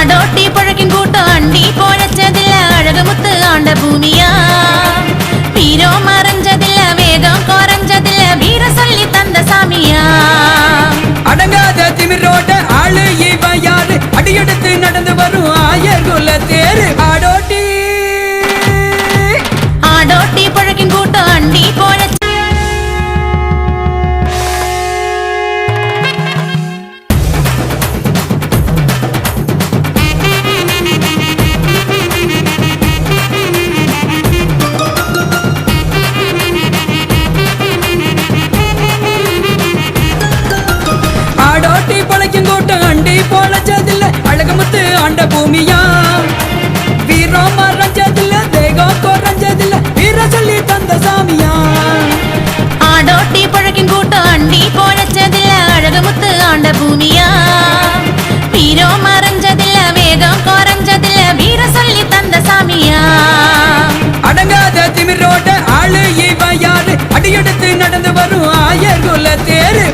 നാടോട്ടി പുഴക്കിൻ കൂട്ടോണ്ടി പൊഴച്ചതില്ല അഴകുമുത്ത് ആണ്ട ഭൂമിയാ പീരോ മറഞ്ചതില്ല വേദം കുറഞ്ചതില്ല വീര സൊല്ലി തന്ന സാമിയാ அடங்காத திமிரோட ஆளு இவ யாரு அடியெடுத்து நடந்து வரும் ஆயர் குல தேரு ஆடோட்டி பொழைக்கும் கூட்டம் அண்டி பொழைச்சதில்ல. அழகமுத்து ஆண்ட பூமியா? வீரம் மறைஞ்சதில்ல தேகம் குறைஞ்சதில்ல. வீர சொல்லி தந்த சாமியா? ஆடோட்டி புழக்கின் கூட்டம் அண்டி போலச்சதில்ல அழகுமுத்து ஆண்ட பூமியா? வீரோ மறைஞ்சதில்ல வேகம் குறைஞ்சதில்ல. வீர சொல்லி தந்த சாமியா? அடங்காத திமிரோட ஆளு இவ யாரு? அடியெடுத்து நடந்து வரும் ஆயர் குல தேரு